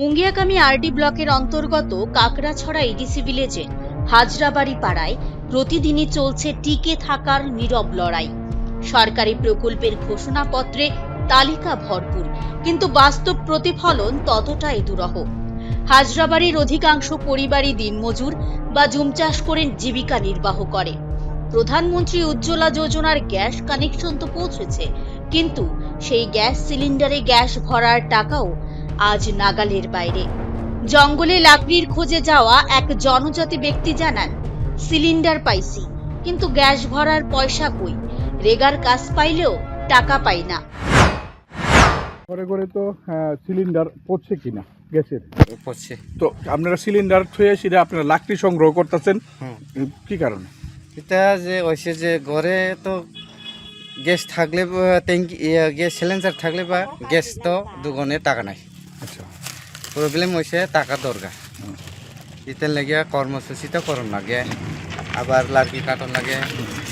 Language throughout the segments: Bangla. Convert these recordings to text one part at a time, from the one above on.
মুঙ্গিয়াকামী আরডি ব্লকের অন্তর্গত কাকড়াছড়া ইডিসি ভিলেজে হাজরাবাড়ি পাড়ায় প্রতিদিনই চলছে টিকে থাকার নীরব লড়াই। সরকারি প্রকল্পের ঘোষণাপত্রে তালিকা ভরপুর, কিন্তু বাস্তব প্রতিফলন ততটাই দুরহ। হাজরাবাড়ির অধিকাংশ পরিবারই দিনমজুর বা জুম চাষ করে জীবিকা নির্বাহ করে। প্রধানমন্ত্রী উজ্জ্বলা যোজনার গ্যাস কানেকশন তো পৌঁছেছে, কিন্তু সেই গ্যাস সিলিন্ডারে গ্যাস ভরার টাকাও আজ নাগালের বাইরে। জঙ্গলে লাকড়ির খোঁজে যাওয়া এক জনজাতি ব্যক্তি জানান সিলিন্ডার পাইছি কিন্তু গ্যাস ভরার পয়সা কই? রেগার কাজ পাইলেও টাকা পাই না। করে করে তো সিলিন্ডার পড়ছে কিনা গ্যাসের? পড়ছে। তো আপনারা সিলিন্ডার থুয়ে সেটা আপনারা লাকড়ি সংগ্রহ করতেছেন কি কারণে? এটা যে হয়েছে যে ঘরে তো গ্যাস থাকলে ট্যাঙ্কি ইয়ে, গ্যাস সিলিন্ডার থাকলে বা গ্যাস তো দুগুণে টাকা নাই। প্রবলেম হয়েছে টাকা দরকার ইতের লাগে কর্মসূচিটা করণ লাগে আবার লার্কি কাটন লাগে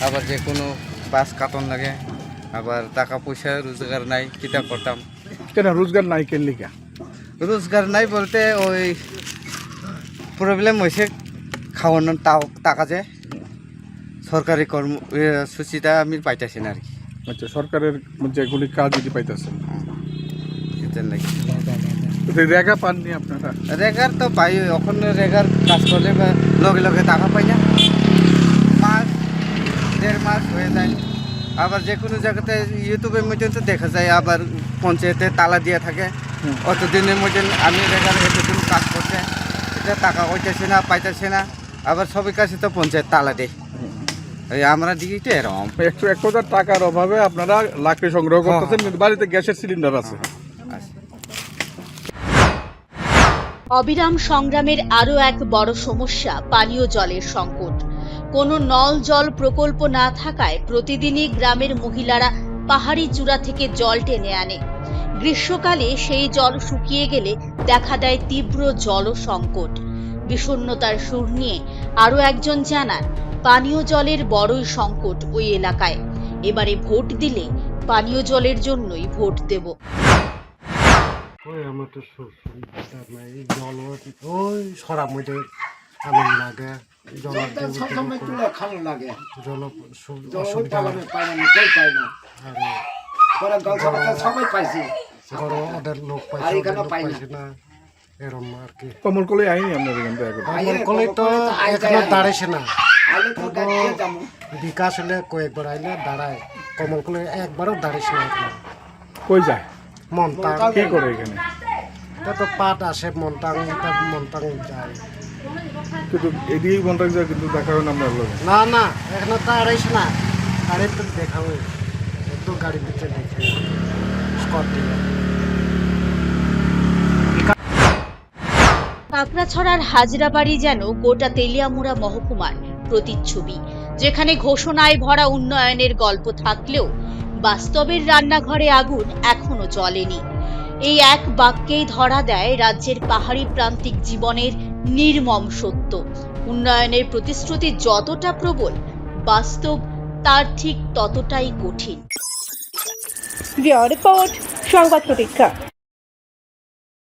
আবার যে কোনো বাস কাটন লাগে আবার টাকা পয়সা রোজগার নাই কিতা করতাম কেন রোজগার নাই কেন লিখা রোজগার নাই বলতে ওই প্রবলেম হয়েছে খাওয়ানোর টাকা যে। সরকারি কর্ম সূচিটা আমি পাইতেছি না আর কি আচ্ছা সরকারের যেগুলি কাজ যদি পাইতেছেন এটার লাগে। রেগা পাননি আপনারা? রেগার তো পাই এখন রেগার কাজ করলে লগে লগে টাকা পাই না। মাস দেড় মাস হয়ে যায়। আবার যে কোনো জায়গাতে ইউটিউবের মধ্যে তো দেখা যায় আবার পঞ্চায়েতে তালা দিয়ে থাকে। অতদিনের মধ্যে আমি রেগার এতদিন কাজ করতে এটা টাকা হইতেছে না পাইতেছে না। আবার সবার কাছে তো পঞ্চায়েত তালা দেয়। আমরা দিকে এরকম। একশো এক হাজার টাকার অভাবে আপনারা লাকড়ি সংগ্রহ করতেছেন কিন্তু বাড়িতে গ্যাসের সিলিন্ডার আছে আচ্ছা অবিরাম সংগ্রামের আরও এক বড় সমস্যা, পানীয় জলের সংকট। কোনো নল জল প্রকল্প না থাকায় প্রতিদিনই গ্রামের মহিলারা পাহাড়ি চূড়া থেকে জল টেনে আনে। গ্রীষ্মকালে সেই জল শুকিয়ে গেলে দেখা দেয় তীব্র জল সংকট। বিষণ্ণতার সুর নিয়ে আরও একজন জানান, পানীয় জলের বড়ই সংকট ওই এলাকায়। এবারে ভোট দিলে পানীয় জলের জন্যই ভোট দেব। ওই আমার তো সুবিধা নাই জল ওই সরাব মধ্যে এমন লাগে জল সবসময় তুলে খালো লাগে। জল অসুবিধা না কেউ আর পরে গল্প কথা সবাই পাইছে। ওদের লোক পাইছে এখানে ওদের লোক পাই না। এরম আর কি। কমল কলে আইনি আপনার এখান থেকে কলে তো এখনও দাঁড়াইছে না। বিকাশ হলে কয়েকবার আইলে দাঁড়ায়। কমল কলে একবারও দাঁড়াইছে না কই যায়? মন্তাং। কি করে এখানে? এটা তো পাট আসে মন্তাং এটা মন্তাং যায়। কিন্তু এদিকেই বন্ধ যায় কিন্তু দেখা হয় না লোক না না এখনও দাঁড়াইছে না। গাড়ি তো দেখাবে। একটু গাড়ির ভিতরে দেখে। স্কর্পিও কাকড়াছড়ার হাজরাবাড়ি যেন গোটা তেলিয়ামুড়া মহকুমার প্রতিচ্ছবি যেখানে ঘোষণায় ভরা উন্নয়নের গল্প থাকলেও বাস্তবের রান্নাঘরে আগুন এখনও জ্বলেনি। এই এক বাক্যেই ধরা দেয় রাজ্যের পাহাড়ি প্রান্তিক জীবনের নির্মম সত্য। উন্নয়নের প্রতিশ্রুতি যতটা প্রবল, বাস্তব তার ঠিক ততটাই কঠিন। রিপোর্ট, সংবাদ প্রতীক্ষা।